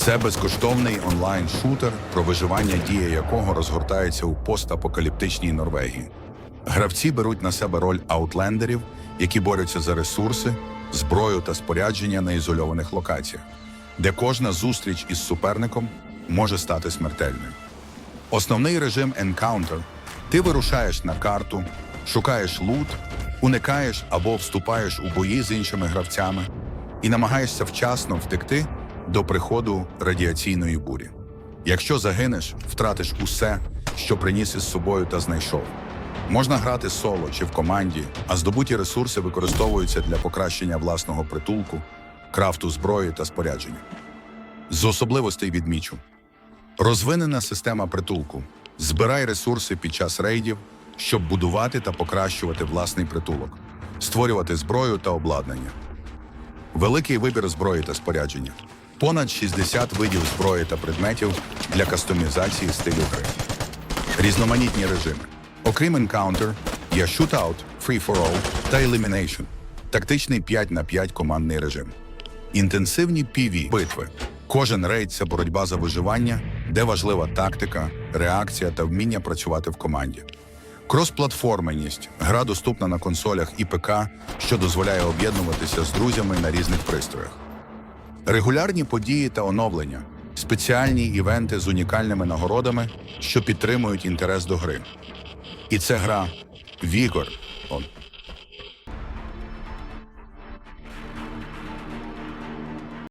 Це безкоштовний онлайн-шутер, про виживання дія якого розгортається у постапокаліптичній Норвегії. Гравці беруть на себе роль аутлендерів, які борються за ресурси, зброю та спорядження на ізольованих локаціях, де кожна зустріч із суперником може стати смертельною. Основний режим Encounter – ти вирушаєш на карту, шукаєш лут, уникаєш або вступаєш у бої з іншими гравцями і намагаєшся вчасно втекти до приходу радіаційної бурі. Якщо загинеш, втратиш усе, що приніс із собою та знайшов. Можна грати соло чи в команді, а здобуті ресурси використовуються для покращення власного притулку, крафту зброї та спорядження. З особливостей відмічу. Розвинена система притулку. Збирай ресурси під час рейдів, щоб будувати та покращувати власний притулок, створювати зброю та обладнання. Великий вибір зброї та спорядження. Понад 60 видів зброї та предметів для кастомізації стилю гри. Різноманітні режими. Окрім Encounter, є Shootout, Free for All та Elimination. Тактичний 5 на 5 командний режим. Інтенсивні PV битви. Кожен рейд це боротьба за виживання, де важлива тактика, реакція та вміння працювати в команді. Кросплатформеність. Гра доступна на консолях і ПК, що дозволяє об'єднуватися з друзями на різних пристроях. Регулярні події та оновлення, спеціальні івенти з унікальними нагородами, що підтримують інтерес до гри. І це гра Вігор.